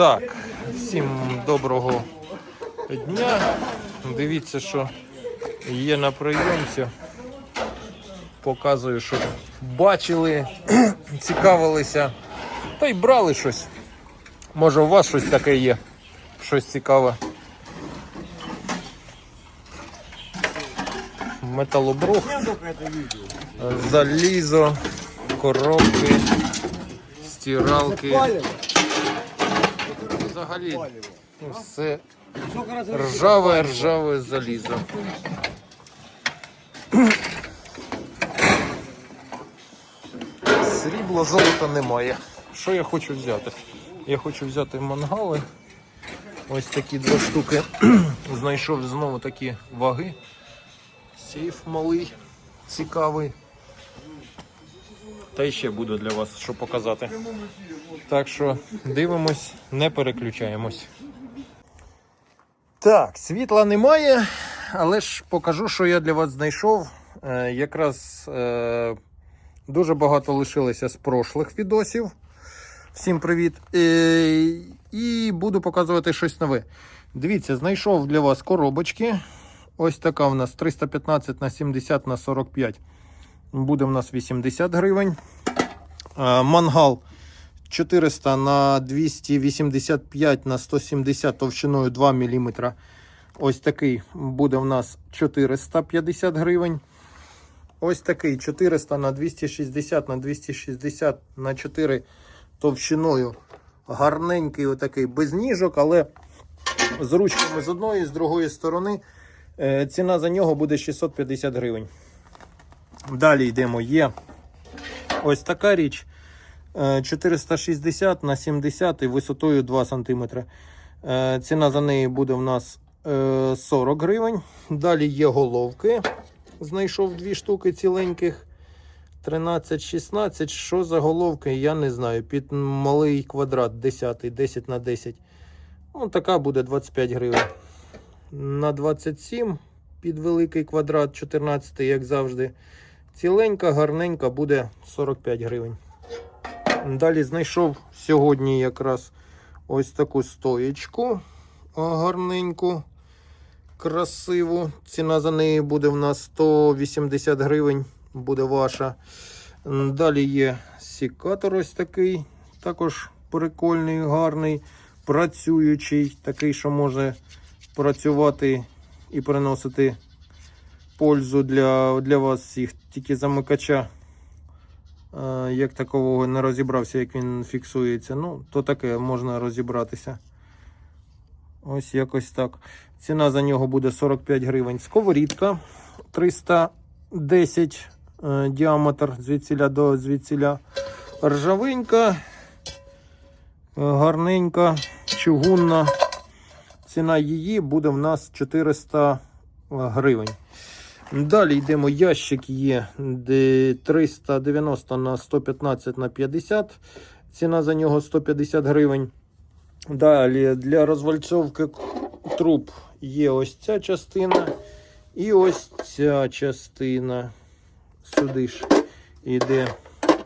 Так, всім доброго дня. Дивіться, що є на прийомці. Показую, що бачили, цікавилися та й брали щось. Може, у вас щось таке є, щось цікаве. Металобрух, залізо, коробки, стиралки. Взагалі ну, все ржаве, ржаве залізо. Срібла, золота немає. Що я хочу взяти? Я хочу взяти мангали. Ось такі два штуки. Знайшов знову такі ваги. Сейф малий, цікавий. Та й ще буду для вас що показати. Так що дивимось, не переключаємось. Так, світла немає, але ж покажу, що я для вас знайшов. Е, якраз е, дуже багато лишилося з прошлих відосів. Всім привіт. Е, і буду показувати щось нове. Дивіться, знайшов для вас коробочки. Ось така в нас 315 на 70 на 45. Буде в нас 80 гривень. Е, Мангал 400 на 285 на 170 товщиною 2 мм. Ось такий буде в нас 450 гривень. Ось такий 400 на 260 на 260 на 4 товщиною. Гарненький, отакий без ніжок, але з ручками з одної, з другої сторони. Е, Ціна за нього буде 650 гривень. Далі йдемо. Є ось така річ. Е, 460 на 70 і висотою 2 см. Е, Ціна за неї буде в нас е, 40 гривень. Далі є головки. Знайшов дві штуки ціленьких. 13-16. Що за головки, я не знаю. Під малий квадрат 10, 10 на 10. Ну, така буде 25 гривень. На 27 під великий квадрат, 14, як завжди. Ціленька, гарненька буде 45 гривень. Далі знайшов сьогодні якраз ось таку стоєчку гарненьку, красиву. Ціна за неї буде в нас 180 гривень, буде ваша. Далі є сікатор ось такий, також прикольний, гарний, працюючий, такий, що може працювати і приносити пользу для, для вас всіх. Тільки замикача Е, як такового не розібрався, як він фіксується. Ну, то таке можна розібратися. Ось якось так. Ціна за нього буде 45 гривень. Сковорідка 310 е, діаметр звідсіля до звідсіля. Ржавенька, е, гарненька, чугунна. Ціна її буде в нас 400 гривень. Далі йдемо. Ящик є де 390 на 115 на 50. Ціна за нього 150 гривень. Далі для розвальцовки труб є ось ця частина і ось ця частина. Сюди ж йде.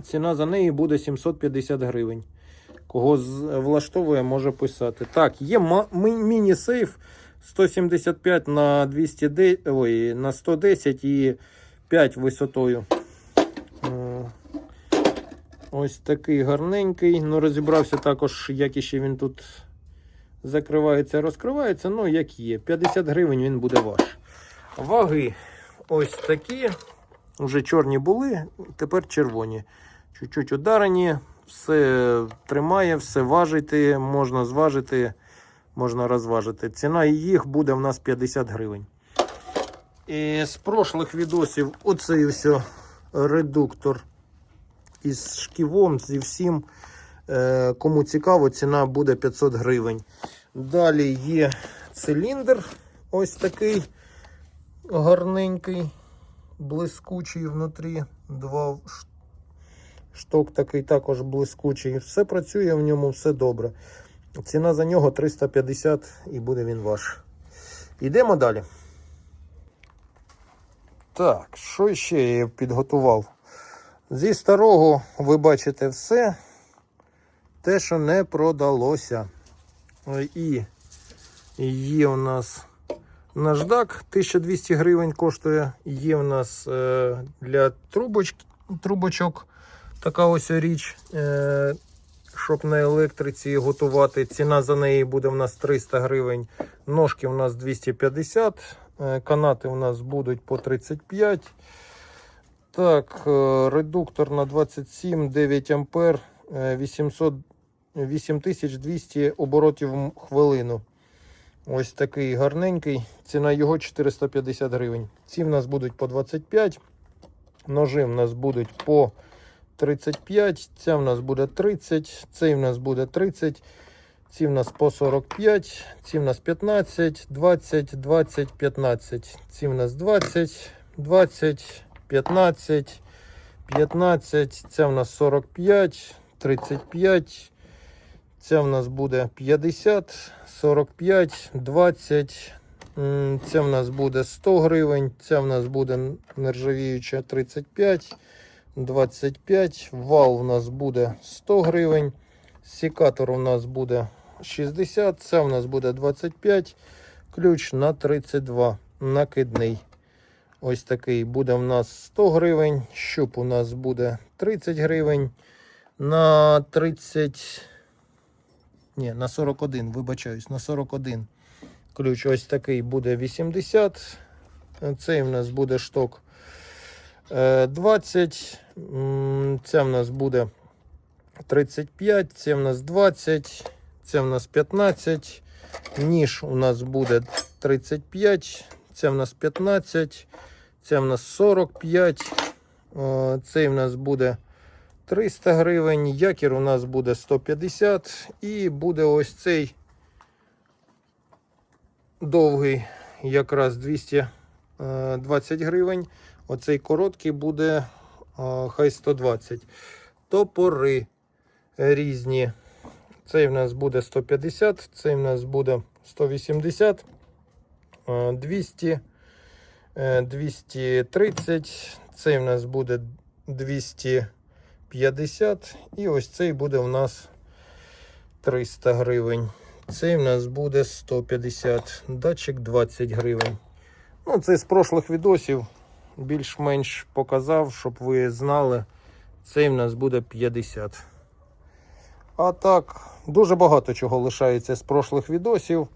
Ціна за неї буде 750 гривень. Кого влаштовує, може писати. Так, є міні-сейф 175 на 200, ой, на 110 і 5 висотою. Ось такий гарненький. Ну, розібрався також, як іще він тут закривається, розкривається. Ну, як є. 50 гривень він буде ваш. Ваги ось такі. Вже чорні були, тепер червоні. Чуть-чуть ударені, все тримає, все важити, можна зважити можна розважити. Ціна їх буде в нас 50 гривень. І з прошлих відосів оцей все редуктор із шківом, зі всім. Е, Кому цікаво, ціна буде 500 гривень. Далі є циліндр ось такий гарненький, блискучий внутрі. Два шток такий також блискучий. Все працює в ньому, все добре. Ціна за нього 350 і буде він ваш. Йдемо далі. Так, що ще я підготував? Зі старого ви бачите все. Те, що не продалося. І є у нас наждак 1200 гривень коштує. Є у нас е, для трубоч, трубочок така ось річ, е, щоб на електриці готувати. Ціна за неї буде у нас 300 гривень. Ножки у нас 250, е, канати у нас будуть по 35. Так, е, редуктор на 27, 9 ампер, е, 800, 8200 оборотів в хвилину. Ось такий гарненький. Ціна його 450 гривень. Ці в нас будуть по 25. Ножи в нас будуть по 35. Ця в нас буде 30. Цей в нас буде 30. Ці в нас по 45. Ці в нас 15, 20, 20, 15. Ці в нас 20, 20, 15, 15. Ця в нас 45, 35. Ця в нас буде 50, 45, 20. М, Ця в нас буде 100 гривень. Ця в нас буде нержавіюча 35, 25. Вал у нас буде 100 гривень. Секатор у нас буде 60. Ця в нас буде 25. Ключ на 32. Накидний. Ось такий буде у нас 100 гривень. Щуп у нас буде 30 гривень. На 30. Ні, на 41, вибачаюсь, на 41. Ключ ось такий буде 80. Цей в нас буде шток 20. Це в нас буде 35, це в нас 20, це в нас 15. Ніж у нас буде 35, це в нас 15, це в нас 45. Е, Цей в нас буде 300 гривень. Якір у нас буде 150 і буде ось цей довгий, якраз 220 гривень. Оцей короткий буде хай 120. Топори різні. Цей в нас буде 150, цей в нас буде 180, е, 200, е, 230, цей в нас буде 250 і ось цей буде у нас 300 гривень. Цей в нас буде 150, датчик 20 гривень. Ну, це з прошлих відосів більш-менш показав, щоб ви знали. Цей в нас буде 50. А так, дуже багато чого лишається з прошлих відосів.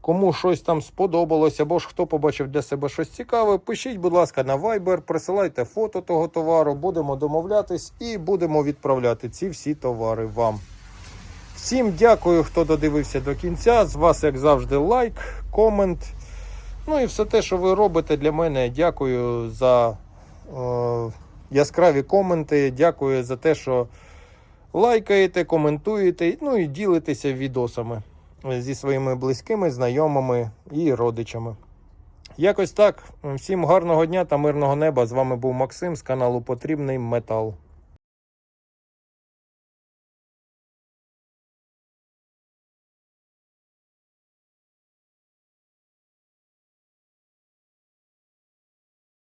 Кому щось там сподобалось, або ж хто побачив для себе щось цікаве, пишіть, будь ласка, на Viber, присилайте фото того товару, будемо домовлятись і будемо відправляти ці всі товари вам. Всім дякую, хто додивився до кінця. З вас, як завжди, лайк, комент. Ну і все те, що ви робите для мене. Дякую за е, яскраві коменти. Дякую за те, що лайкаєте, коментуєте, ну і ділитеся відосами зі своїми близькими, знайомими і родичами. Якось так. Всім гарного дня та мирного неба. З вами був Максим з каналу Потрібний Метал.